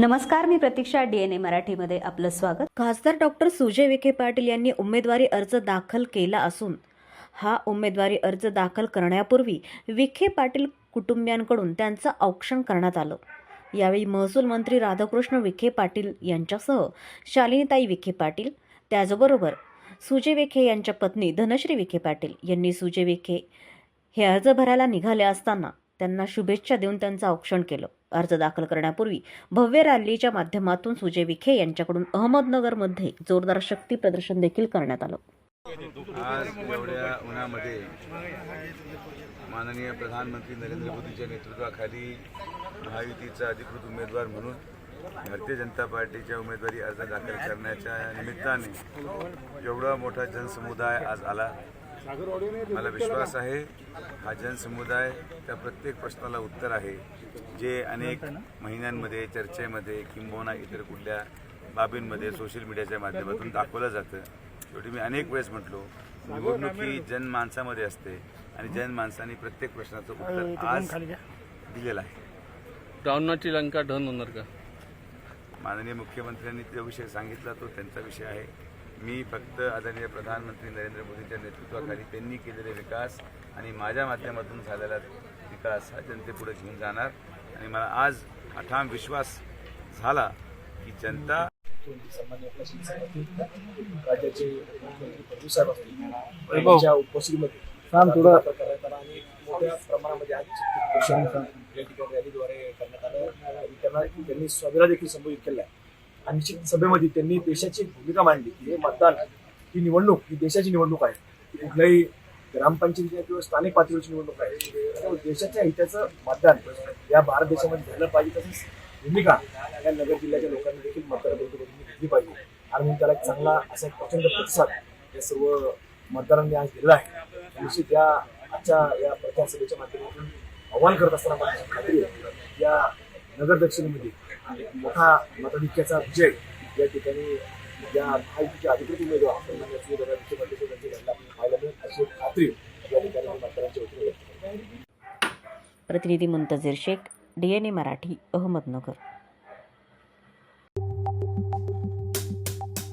नमस्कार मी प्रतीक्षा डीएनए मराठीमध्ये आपलं स्वागत. खासदार डॉक्टर सुजय विखे पाटील यांनी उमेदवारी अर्ज दाखल केला असून हा उमेदवारी अर्ज दाखल करण्यापूर्वी विखे पाटील कुटुंबियांकडून त्यांचं औक्षण करण्यात आलं. यावेळी महसूल मंत्री राधाकृष्ण विखे पाटील यांच्यासह शालिनीताई विखे पाटील त्याचबरोबर सुजय विखे यांच्या पत्नी धनश्री विखे पाटील यांनी सुजय विखे हे अर्ज भरायला निघाले असताना त्यांना शुभेच्छा देऊन त्यांचं औक्षण केलं. अर्ज दाखल करण्यापूर्वी भव्य रॅलीच्या माध्यमातून सुजय विखे यांच्याकडून अहमदनगरमध्ये जोरदार शक्ती प्रदर्शन देखील करण्यात आलं. आज एवढ्या उन्हामध्ये माननीय प्रधानमंत्री नरेंद्र मोदींच्या नेतृत्वाखाली महायुतीचा अधिकृत उमेदवार म्हणून भारतीय जनता पार्टीच्या उमेदवारी अर्ज दाखल करण्याच्या निमित्ताने एवढा मोठा जनसमुदाय आज आला. मला विश्वास आहे हा जनसमुदाय त्या प्रत्येक प्रश्नाला उत्तर आहे. जे अनेक महिन्यांमध्ये चर्चेमध्ये किंबहुना इतर कुठल्या बाबींमध्ये सोशल मीडियाच्या माध्यमातून दाखवलं जातं. शेवटी मी अनेक वेळेस म्हटलो निवडणूक ही जनमानसामध्ये असते आणि जनमानसाने प्रत्येक प्रश्नाचं उत्तर आज दिलेलं आहे. रावणाची लंका ढन होणार का माननीय मुख्यमंत्र्यांनी जो विषय सांगितला तो त्यांचा विषय आहे. मी फक्त आदरणीय प्रधानमंत्री नरेंद्र मोदींच्या नेतृत्वाखाली त्यांनी केलेले विकास आणि माझ्या माध्यमातून झालेला विकास हा जनतेपुढे घेऊन जाणार. आणि मला आज हा ठाम विश्वास झाला की जनता राज्याचे मुख्यमंत्री उपस्थितीमध्ये मोठ्या प्रमाणामध्ये आज या ठिकाणी रॅलीद्वारे करण्यात आलं. त्यांना त्यांनी सभेला देखील संबोधित केलं आहे आणि सभेमध्ये त्यांनी देशाची भूमिका मांडली की हे मतदान ही निवडणूक ही देशाची निवडणूक आहे. कुठल्याही ग्रामपंचायतीच्या किंवा स्थानिक पातळीवरची निवडणूक आहे. त्यामुळे देशाच्या हिताचं मतदान या भारत देशामध्ये झालं पाहिजे तसंच भूमिका या नगर जिल्ह्याच्या लोकांनी देखील मतदारांनी घेतली पाहिजे. आणि म्हणून त्याला एक चांगला असा एक प्रचंड प्रतिसाद या सर्व मतदारांनी आज दिलेला आहे. निश्चित या आजच्या या प्रचार सभेच्या माध्यमातून आव्हान करत असताना मला खात्री या नगर दक्षिणेमध्ये मोठा मताधिक्याचा विजय या ठिकाणी या महायुतीचे अधिकृत उमेदवार सन्मान्य सुयोधरा घडला पाहायला मिळेल. अशी खात्री या ठिकाणी मतदारांच्या वतीने प्रतिनिधी मुंतजीर शेख डीएनए मराठी अहमदनगर.